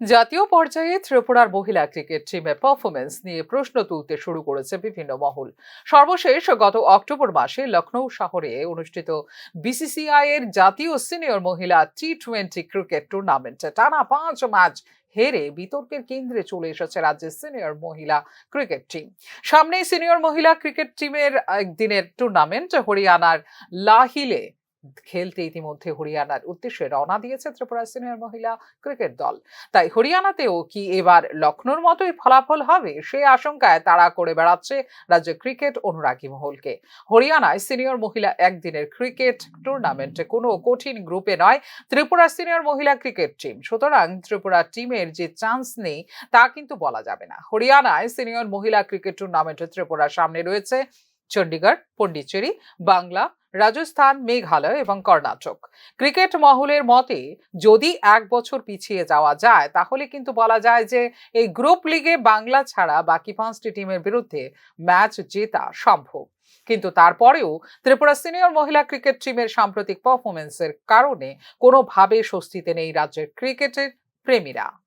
জাতীয় পর্যায়ে ত্রিপুরার মহিলা ক্রিকেট টিমের পারফরমেন্স নিয়ে প্রশ্ন তুলতে শুরু করেছে বিভিন্ন মহল। সর্বশেষ গত অক্টোবর মাসে লখনৌ শহরে অনুষ্ঠিত বিসিসিআই এর জাতীয় সিনিয়র মহিলা টি টোয়েন্টি ক্রিকেট টুর্নামেন্টে টানা পাঁচ ম্যাচ হেরে বিতর্কের কেন্দ্রে চলে এসেছে রাজ্যের সিনিয়র মহিলা ক্রিকেট টিম সামনেই সিনিয়র মহিলা ক্রিকেট টিমের একদিনের টুর্নামেন্ট হরিয়ানার লাহিলে খেলতে ইতিমধ্যে হরিয়ানার উদ্দেশ্যে রওনা দিয়েছে ত্রিপুরা সিনিয়র মহিলা ক্রিকেট দল। তাই হরিয়ানাতেও কি এবার লখনৌর মতোই ফলাফল হবে? সে আশঙ্কায় তারা করে বেড়াচ্ছে রাজ্যের ক্রিকেট অনুরাগী মহলকে। হরিয়ানায় সিনিয়র মহিলা একদিনের ক্রিকেট টুর্নামেন্টে কোনো কঠিন গ্রুপে নয় ত্রিপুরা সিনিয়র মহিলা ক্রিকেট টিম। সুতরাং ত্রিপুরা টিমের যে চান্স নেই, তা কিন্তু বলা যাবে না। হরিয়ানায় সিনিয়র মহিলা ক্রিকেট টুর্নামেন্টে ত্রিপুরার সামনে রয়েছে। চণ্ডীগড় পন্ডিচেরি, বাংলা রাজস্থান, মেঘালয় এবং কর্ণাটক। ক্রিকেট মহলের মতে, যদি এক বছর পিছিয়ে যাওয়া যায়, তাহলে কিন্তু বলা যায় যে, এই গ্রুপ লিগে বাংলা ছাড়া বাকি পাঁচটি টিমের বিরুদ্ধে ম্যাচ জেতা সম্ভব। কিন্তু তারপরেও ত্রিপুরা সিনিয়র মহিলা ক্রিকেট টিমের সাম্প্রতিক পারফরমেন্সের কারণে কোনোভাবে স্বস্তিতে নেই রাজ্যের ক্রিকেটের প্রেমীরা।